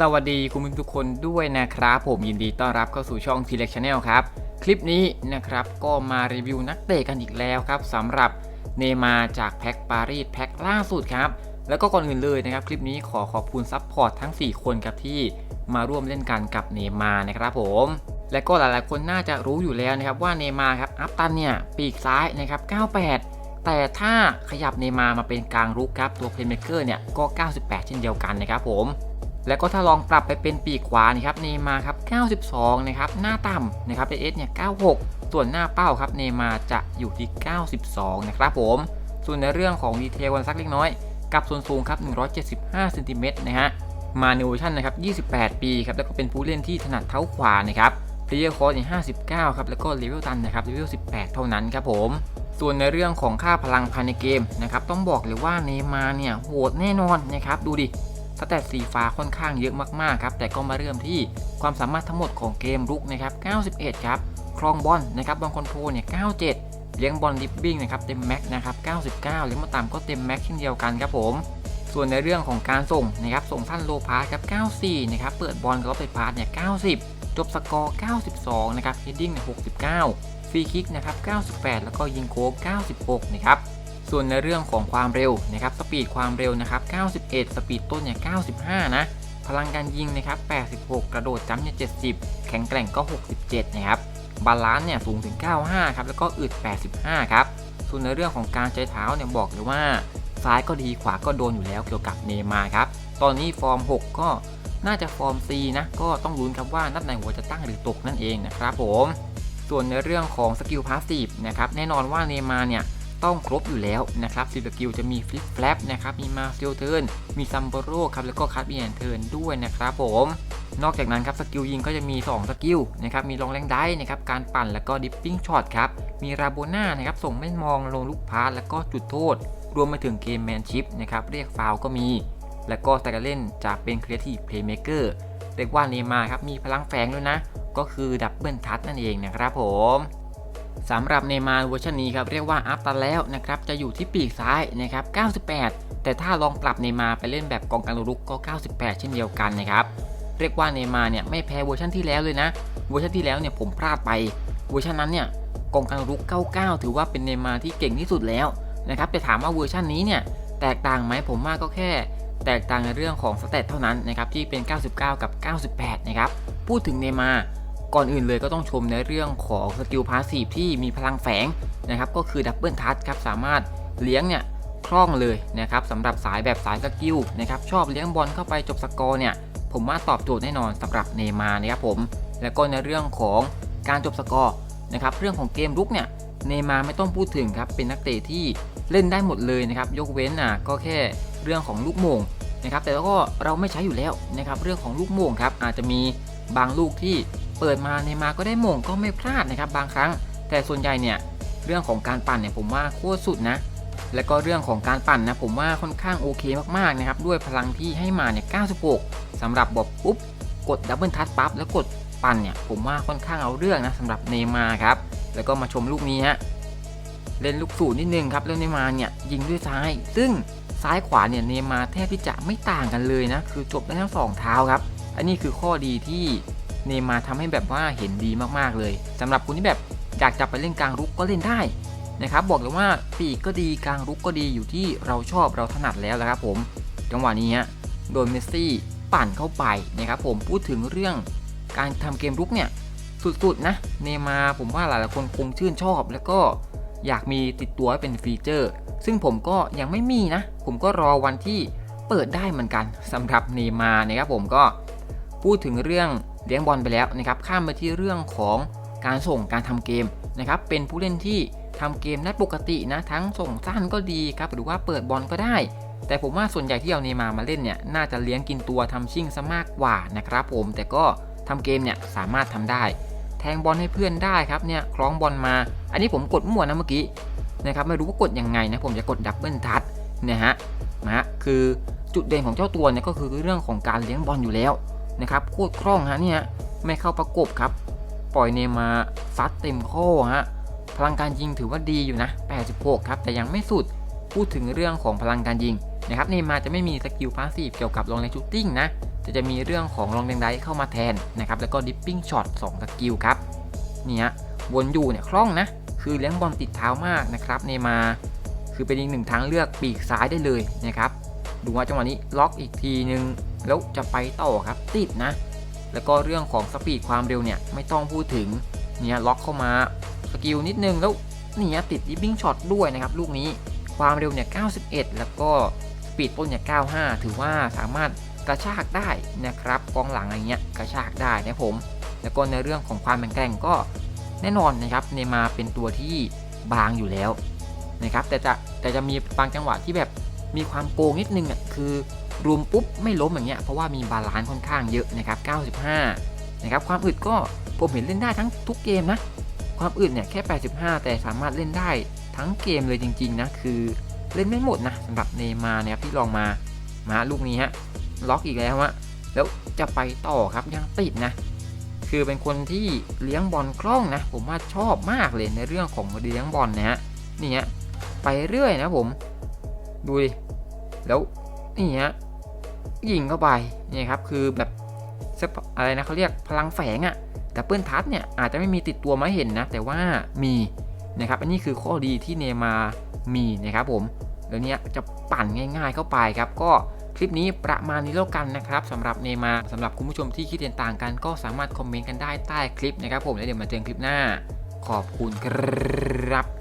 สวัสดีคุณผู้ชมทุกคนด้วยนะครับผมยินดีต้อนรับเข้าสู่ช่อง t l e x Channel ครับ คลิปนี้นะครับก็มารีวิวนักเตะกันอีกแล้วครับสำหรับเนมาจากแพ็คปารีสแพ็คล่าสุดครับ แล้วก็ก่อนอื่นเลยนะครับ คลิปนี้ขอขอบคุณซัพพอร์ตทั้ง 4 คนครับที่มาร่วมเล่นกันกับเนมานะครับผมและก็หลายๆ คนน่าจะรู้อยู่แล้วนะครับว่าเนมาครับอัพตันเนี่ยปีกซ้ายนะครับ 98 แต่ถ้าขยับเนมามาเป็นกลางรุกครับตัวเพลย์เม k เกอร์เนี่ยก็ 98 เช่นเดียวกันนะครับผม แล้วก็ถ้าลองปรับไปเป็นปีกขวานะครับเนมาครับ 92 นะครับ หน้าต่ำนะครับเอสเนี่ย 96 ส่วนหน้าเป้าครับเนมาจะอยู่ที่ 92 นะครับผม ส่วนในเรื่องของดีเทลกันสักเล็กน้อย กับส่วนสูงครับ 175เซนติเมตรนะฮะ มาในเวอร์ชันนะครับ 28 ปีครับ แล้วก็เป็นผู้เล่นที่ถนัดเท้าขวานะครับเพลเยอร์คอร์สเนี่ย59 ครับ แล้วก็เลเวลตันนะครับเลเวล 18 เท่านั้นครับผมส่วนในเรื่องของค่าพลังภายในเกมนะครับต้องบอกเลยว่าเนมาเนี่ยโหดแน่นอนนะครับดูดิ สแตทสีฟ้าค่อนข้างเยอะมากๆครับแต่ก็มาเริ่มที่ความสามารถทั้งหมดของเกมรุกนะครับ 91 ครับ ครองบอลนะครับบอลคอนโทรลเนี่ย97 เลี้ยงบอลดิฟบิ้งนะครับเต็มแม็กนะครับ 99 เลี้ยงมาตามก็เต็มแม็กเช่นเดียวกันครับผม ส่วนในเรื่องของการส่งนะครับส่งสั้นโลพาสครับ 94 นะครับเปิดบอลกับรถไฟพาสเนี่ย 90 จบสกอร์ 92 นะครับเฮดดิ้งเนี่ย69 ฟรีคิกนะครับ 98 แล้วก็ยิงโค้ง96 นะครับ ส่วนในเรื่องของความเร็วนะครับสปีดความเร็วนะครับ 91 สปีดต้นเนี่ย 95 นะ พลังการยิงนะครับ 86 กระโดดจ้ำเนี่ย 70 แข็งแกร่งก็ 67 นะครับ บาลานซ์เนี่ยสูงถึง 95 ครับ แล้วก็อึด 85 ครับ ส่วนในเรื่องของการใช้เท้าเนี่ยบอกเลยว่าซ้ายก็ดีขวาก็โดนอยู่แล้วเกี่ยวกับเนมาครับ ตอนนี้ฟอร์ม 6 ก็น่าจะฟอร์ม C นะ ก็ต้องลุ้นครับว่านัดไหนหัวจะตั้งหรือตกนั่นเองนะครับผม ส่วนในเรื่องของสกิลพาสซีฟนะครับ แน่นอนว่าเนมาเนี่ย ต้องครบอยู่แล้วนะครับสิบสกิลจะมีฟลิปแฟลปนะครับมีมาเซลเทิร์นมีซัมโบโรครับแล้วก็คัตบีแอนเทิร์นด้วยนะครับผมนอกจากนั้นครับสกิลยิงก็จะมี 2 สกิลนะครับมีลองแรงได้นะครับการปั่นแล้วก็ดิปปิ้งช็อตครับมีราโบน่านะครับส่งไม่มองลงลูกพาสแล้วก็จุดโทษ รวมไปถึงเกมแมนชิพนะครับเรียกฟาวก็มี แล้วก็สตารเล่นจะเป็นครีเอทีฟเพลย์เมเกอร์เรียกว่าเนมาครับมีพลังแฝงด้วยนะ ก็คือดับเบิลทัชนั่นเองนะครับผม สำหรับเนมาร์เวอร์ชันนี้ครับเรียกว่าอัพตันแล้วนะครับจะอยู่ที่ปีกซ้ายนะครับ98 แต่ถ้าลองปรับเนมาร์ไปเล่นแบบกองกลางรุกก็ 98 เช่นเดียวกันนะครับเรียกว่าเนมาร์เนี่ยไม่แพ้เวอร์ชันที่แล้วเลยนะเวอร์ชันที่แล้วเนี่ยผมพลาดไปเวอร์ชันนั้นเนี่ยกองกลางรุก 99 ถือว่าเป็นเนมาร์ที่เก่งที่สุดแล้วนะครับแต่ถามว่าเวอร์ชันนี้เนี่ยแตกต่างไหมผมว่าก็แค่ แตกต่างในเรื่องของสเตตเท่านั้นนะครับที่เป็น 99 กับ 98 นะครับพูดถึงเนมาร์ ก่อนอื่นเลยก็ต้องชมในเรื่องของสกิลพาสซีฟที่มีพลังแฝงนะครับก็คือดับเบิลทัชครับสามารถเลี้ยงเนี่ยคล่องเลยนะครับสำหรับสายแบบสายสกิลนะครับชอบเลี้ยงบอลเข้าไปจบสกอร์เนี่ยผมว่าตอบโจทย์แน่นอนสำหรับเนมานะครับผมแล้วก็ในเรื่องของการจบสกอร์นะครับเรื่องของเกมรุกเนี่ยเนมาไม่ต้องพูดถึงครับเป็นนักเตะที่เล่นได้หมดเลยนะครับยกเว้นอะก็แค่เรื่องของลูกโมงนะครับแต่ก็เราไม่ใช้อยู่แล้วนะครับเรื่องของลูกโมงครับอาจจะมีบางลูกที่ เปิดมาในมาก็ได้มงก็ไม่พลาดนะครับบางครั้ง แต่ส่วนใหญ่เนี่ยเรื่องของการปั่นเนี่ยผมว่าโคตรสุดนะ แล้วก็เรื่องของการปั่นนะผมว่าค่อนข้างโอเคมากๆนะครับด้วยพลังที่ให้มาเนี่ย96สำหรับบอกปุ๊บกดดับเบิลทัชปั๊บแล้วกดปั่นเนี่ยผมว่าค่อนข้างเอาเรื่องนะสำหรับเนมาครับแล้วก็มาชมลูกนี้ฮะเล่นลูกสูตรนิดนึงครับแล้วเนมาเนี่ยยิงด้วยซ้าย ซึ่งซ้ายขวาเนี่ยเนมาแทบที่จะไม่ต่างกันเลยนะคือจบได้ทั้งสองเท้าครับอันนี้คือข้อดีที่ เนมาร์ทำให้แบบว่าเห็นดีมากๆเลยสำหรับคุณที่แบบอยากจะไปเล่นกลางรุกก็เล่นได้นะครับบอกเลยว่าปีกก็ดีกลางรุกก็ดีอยู่ที่เราชอบเราถนัดแล้วนะครับผมจังหวะนี้ฮะโดนเมสซี่ปั่นเข้าไปนะครับผมพูดถึงเรื่องการทำเกมรุกเนี่ยสุดๆนะเนมาผมว่าหลายๆคนคงชื่นชอบ แล้วก็อยากมีติดตัวเป็นฟีเจอร์ ซึ่งผมก็ยังไม่มีนะ ผมก็รอวันที่เปิดได้เหมือนกันสำหรับเนมานะครับผมก็พูดถึงเรื่อง เลี้ยงบอลไปแล้วนะครับข้ามมาที่เรื่องของการส่งการทำเกมนะครับเป็นผู้เล่นที่ทำเกมได้ปกตินะทั้งส่งสั้นก็ดีครับหรือว่าเปิดบอลก็ได้ แต่ผมว่าส่วนใหญ่ที่เอาเนมามาเล่นเนี่ยน่าจะเลี้ยงกินตัวทำชิ่งซะมากกว่านะครับผมแต่ก็ทำเกมเนี่ยสามารถทำได้ แทงบอลให้เพื่อนได้ครับเนี่ยคล้องบอลมา อันนี้ผมกดมั่วนะเมื่อกี้นะครับไม่รู้ว่ากดยังไงนะผมจะกดดับเบิลทัชนะฮะนะคือจุดเด่นของเจ้าตัวเนี่ยก็คือเรื่องของการเลี้ยงบอลอยู่แล้ว นะครับโคตรคล่องฮะเนี่ยไม่เข้าประกบครับ ปล่อยเนมาซัดเต็มข้อฮะพลังการยิงถือว่าดีอยู่นะ 86 ครับ แต่ยังไม่สุดพูดถึงเรื่องของพลังการยิงนะครับเนมาจะไม่มีสกิลพาสซีฟเกี่ยวกับลองในชูตติ้งนะจะจะมีเรื่องของลองแดงไดเข้ามาแทนนะครับแล้วก็ดิปปิ้งช็อต2สกิลครับเนี่ยวนอยู่เนี่ยคล่องนะ คือเลี้ยงบอลติดเท้ามากนะครับเนมาคือเป็นอีกหนึ่งทางเลือกปีกซ้ายได้เลยนะครับดูว่าจังหวะนี้ล็อกอีกทีนึง แล้วจะไปต่อครับติดนะ แล้วก็เรื่องของสปีดความเร็วเนี่ยไม่ต้องพูดถึงเนี่ยล็อกเข้ามาสกิลนิดนึงแล้วเนี่ยติดดิปปิ้งช็อตด้วยนะครับลูกนี้ความเร็วเนี่ย 91 แล้วก็สปีดต้นเนี่ย 95 ถือว่าสามารถกระชากได้นะครับกองหลังอะไรเงี้ยกระชากได้นะผม แล้วก็ในเรื่องของความแข็งแกร่งก็แน่นอนนะครับเนมาเป็นตัวที่บางอยู่แล้วนะครับแต่จะแต่จะมีบางจังหวะที่แบบมีความโกงนิดนึงอะคือ รวมปุ๊บไม่ล้มอย่างเงี้ยเพราะว่ามีบาลานซ์ค่อนข้างเยอะนะครับ 95 นะครับความอึดก็ผมเห็นเล่นได้ทั้งทุกเกมนะ ความอึดเนี่ยแค่ 85 แต่สามารถเล่นได้ทั้งเกมเลยจริงๆนะคือเล่นไม่หมดนะสำหรับเนมาร์นะครับที่ลองมามาลูกนี้ฮะล็อกอีกแล้วฮะแล้วจะไปต่อครับยังติดนะ คือเป็นคนที่เลี้ยงบอลคล่องนะ ผมว่าชอบมากเลยในเรื่องของเลี้ยงบอลนะฮะนี่ฮะไปเรื่อยนะผม ดูดิแล้วนี่ฮะ ยิงเข้าไปนี่ครับคือแบบอะไรนะเขาเรียกพลังแฝงอะดับเบิลทัชเนี่ยอาจจะไม่มีติดตัวมาเห็นนะ แต่ว่ามีนะครับอันนี้คือข้อดีที่เนมามีนะครับผมแล้วเนี้ยจะปั่นง่าย ๆเข้าไปครับ ก็คลิปนี้ประมาณนี้แล้วกันนะครับสำหรับเนมาสำหรับคุณผู้ชมที่คิดเห็นต่างกัน ก็สามารถคอมเมนต์กันได้ใต้คลิปนะครับผมแล้วเดี๋ยวมาเจอกันคลิปหน้า ขอบคุณครับ